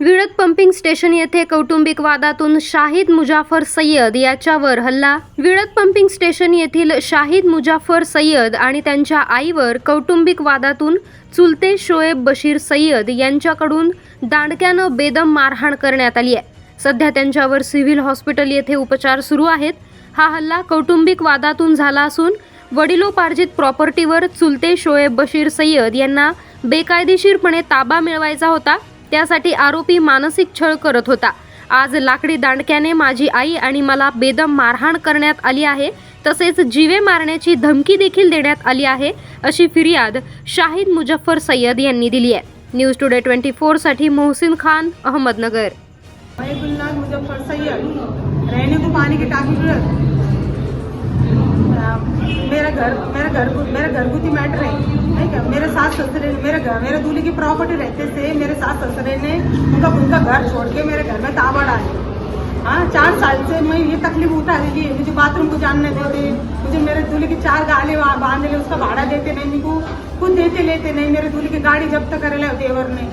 Vilad pumping station येथे कौटुंबिक वादातून शाहिद मुजाफर सय्यद याच्यावर हल्ला. विळद पंपिंग स्टेशन येथील शाहिद मुजाफर सय्यद आणि त्यांच्या आईवर कौटुंबिक वादातून चुलते शोएब बशीर सय्यद यांच्याकडून दांडक्यानं बेदम मारहाण करण्यात आली आहे. सध्या त्यांच्यावर सिव्हिल हॉस्पिटल येथे उपचार सुरू आहेत. हा हल्ला कौटुंबिक वादातून झाला असून वडिलोपार्जित प्रॉपर्टीवर चुलते शोएब बशीर सय्यद यांना बेकायदेशीरपणे ताबा मिळवायचा होता. त्यासाठी आरोपी मानसिक छळ करत होता. आज लाकडी दांडक्याने माझी आई आणि मला बेदम मारहाण करण्यात आली आहे. तसेच जीवे मारण्याची धमकी देखील देण्यात आली आहे अशी फिर्याद शाहिद मुजफ्फर सय्यद यांनी दिली आहे. न्यूज टुडे ट्वेंटी फोरसाठी मोहसिन खान अहमदनगर. मैं मुजफ्फर सैयद रहने को पानी मेरा घर मेरा घर मेरा घरगुती मैटर है। क्या मेरे सास ससुरे मेरे घर मेरे दूल्हे की प्रॉपर्टी रहते से मेरे सास ससुरे ने उनका उनका घर छोड़ के मेरे घर में ताबा डाले। हाँ चार साल से मैं ये तकलीफ़ उठा रही है मुझे बाथरूम को जानने देते मुझे मेरे दूल्हे की चार गाले बांधने ले उसका भाड़ा देते नहीं को खुद देते लेते नहीं। मेरे दूल्हे की गाड़ी जब्त करे ले देवर ने।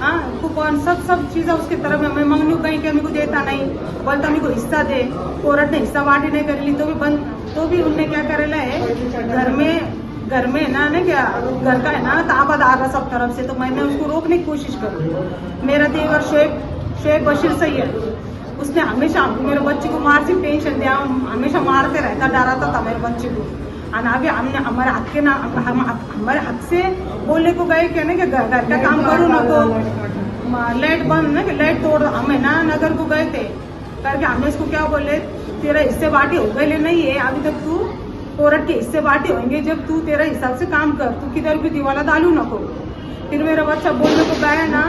हाँ कूपन सब सब चीज़ें उसकी तरफ़ मैं मंगलू कहीं के मेरे को देता नहीं। बोलता मेरे को हिस्सा दे। कोर्ट ने हिस्सा बांटी नहीं कर ली तो भी बंद तो भी उनने क्या करेला है? घर में घर में ना ना क्या, घर का है ना ताबद आ रहा सब तरफ़ से तो मैंने उसको रोकने की कोशिश करी। मेरा देवर शेख शेख बशीर सैयद उसने हमेशा मेरे बच्चे को मार से टेंशन दिया हमेशा मारते रहता, डराता था मेरे बच्चे को। और अभी हमने, हमारे हक के ना, हम हमारे हक से बोलने को गए क्या ना कि घर का काम करो ना तो लाइट बंद, ना कि लाइट तोड़ हमें ना नगर को गए थे। करके हमने इसको क्या बोले, तेरा हिस्से बाटी हो गए नहीं है, अभी तक तू कोर्ट के हिस्से बाटे होंगे, जब तू तेरा हिसाब से काम कर, तू किधर भी दिवाला डालू नको फिर मेरा बच्चा बोलने को गया ना,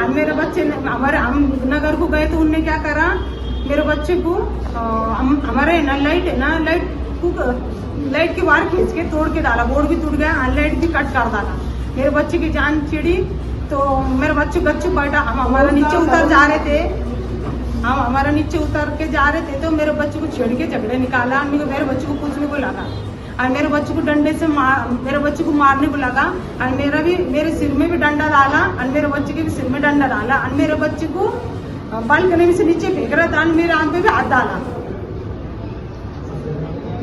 अब मेरे बच्चे ने, हमारे, हम नगर को गए तो उनने क्या करा? मेरे बच्चे को हमारे है ना, लाइट है ना, लाइट को, लाइट की वार खींच के तोड़ के डाला, बोर्ड भी टूट गया और लाइट भी कट कर डाला। मेरे बच्चे की जान चिड़ी तो मेरे बच्चे गच्चू बैठा, हम हमारे नीचे उतर जा रहे थे। हम हमारा नीचे उतर के जा रहे थे तो मेरे बच्चे को छेड़ के झगड़े निकाला मेरे बच्चे को पूछने को लगा। और मेरे बच्चे को डंडे से मार मेरे बच्चे को मारने को लगा और मेरा भी मेरे सिर में भी डंडा डाला और मेरे बच्चे के भी सिर में डंडा डाला और मेरे बच्चे को बालकनी में से नीचे फेंक रहा था और मेरे आंख पे भी हाथ डाला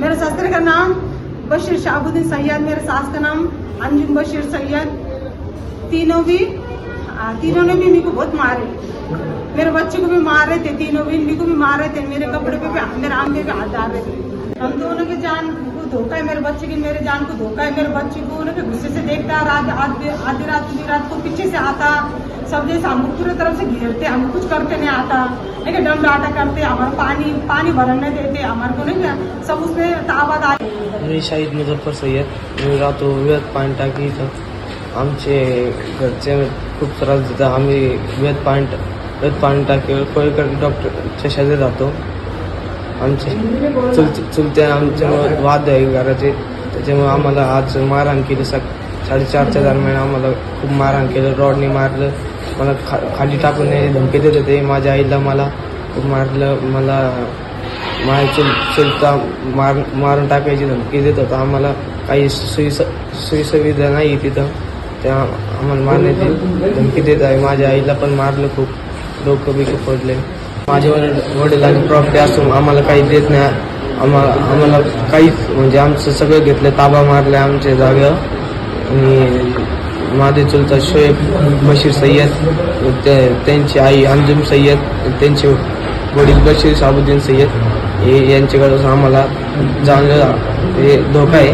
मेरे ससुर का नाम बशीर शाहबुद्दीन सैयद मेरे सास का नाम अंजुम बशीर सैयद तीनों भी आ, तीनों ने भी मेरे को बहुत मारे। मेरे बच्चे को भी मार रहे थे तीनों भी मेरे को भी मार रहे थे मेरे कपड़े पे भी मेरे आम पे भी हाथ डाल रहे थे। हम दोनों की जान को धोखा है मेरे बच्चे की मेरे जान को धोखा है मेरे बच्चे को उन्हें गुस्से से देखता रात आधी रात पूरी रात को पीछे से आता। सब जैसे हम पूरे तरफ़ से घेरते हमको कुछ करते नहीं आता। नहीं डम डाटा करते हमारा पानी पानी भरने देते हमारे को नहीं सब उसमें ताबा डाल मी शाहिद मुझफ्फर सय्यद मी राहतो विहत पाणी टाकी इथं आमचे घरचे खूप त्रास देतात. आम्ही वेद पाणी वेद पाणी टाकीवर कोळीकडे डॉक्टरच्या शेजारी राहतो आमचे चुल चुलते आमच्यामुळे वाद आहे घराचे. त्याच्यामुळे आम्हाला आज मारहाण केली. सक साडेचारच्या दरम्यान आम्हाला खूप मारहाण केलं. रॉडने मारलं. मला खा खाली टाकून धमकी देत होते. माझ्या आईला मला खूप मारलं. मला माझ्या चुल चुलता मार मारून टाकायची धमकी देत होता. आम्हाला काही सुई सोयीसुविधा नाही तिथं. त्या आम्हाला मारण्याची धमकी देत आहे. माझ्या आईला पण मारलं खूप. डोकं बिकं पडले. माझे वडील वडिलांनी प्रॉपर्टी असून आम्हाला काही देत नाही. आम्हाला आम्हाला काहीच म्हणजे आमचं सगळं घेतलं. ताबा मारला आमच्या जागेवर. आणि माझे चुलता शोएब बशीर सय्यद त्या- त्यांची आई अंजुम सय्यद त्यांचे वडील बशीर साबुद्दीन सय्यद हे यांच्याकडून आम्हाला जाणलं हे धोका आहे.